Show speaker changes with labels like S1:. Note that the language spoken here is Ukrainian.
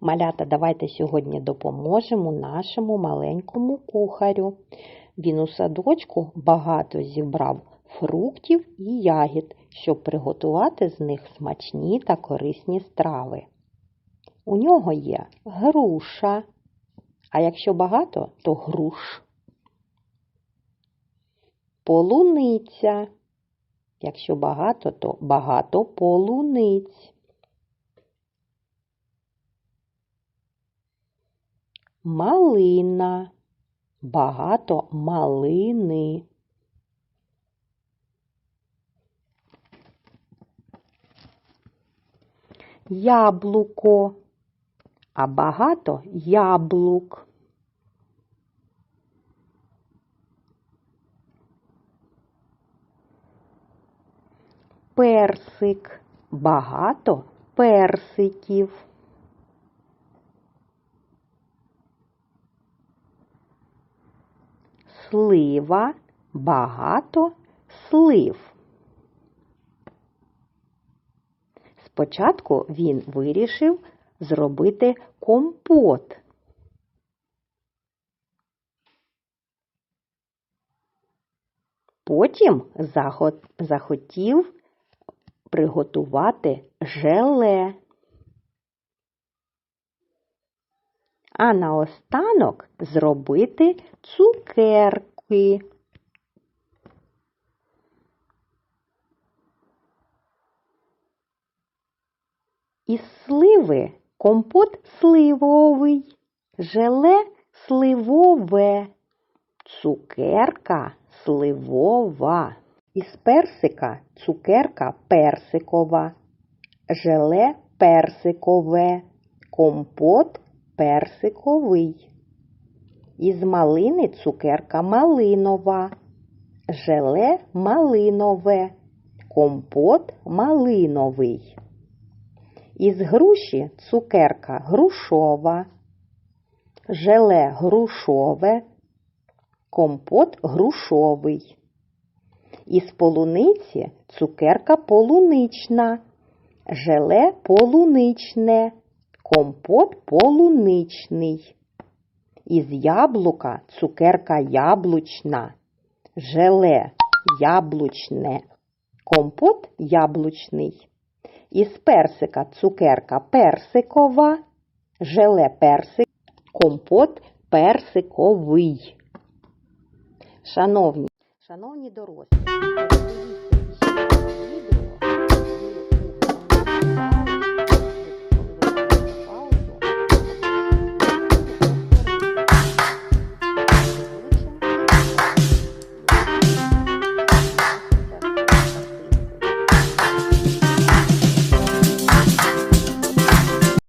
S1: Малята, давайте сьогодні допоможемо нашому маленькому кухарю. Він у садочку багато зібрав фруктів і ягід, щоб приготувати з них смачні та корисні страви. У нього є груша, а якщо багато, то груш. Полуниця. Якщо багато, то багато полуниць. Малина. Багато малини. Яблуко. А багато яблук. Персик. Багато персиків. Слива. Багато слив. Спочатку він вирішив зробити компот. Потім захотів приготувати желе. А наостанок зробити цукерки. Із сливи компот сливовий, желе сливове, цукерка сливова. Із персика цукерка персикова, желе персикове, компот персиковий. Із малини цукерка малинова, желе малинове, компот малиновий. Із груші цукерка грушова, желе грушове, компот грушовий. Із полуниці цукерка полунична, желе полуничне, компот полуничний. Із яблука цукерка яблучна, желе яблучне, компот яблучний. Із персика цукерка персикова, желе персик, компот персиковий. Шановні, шановні дорослі.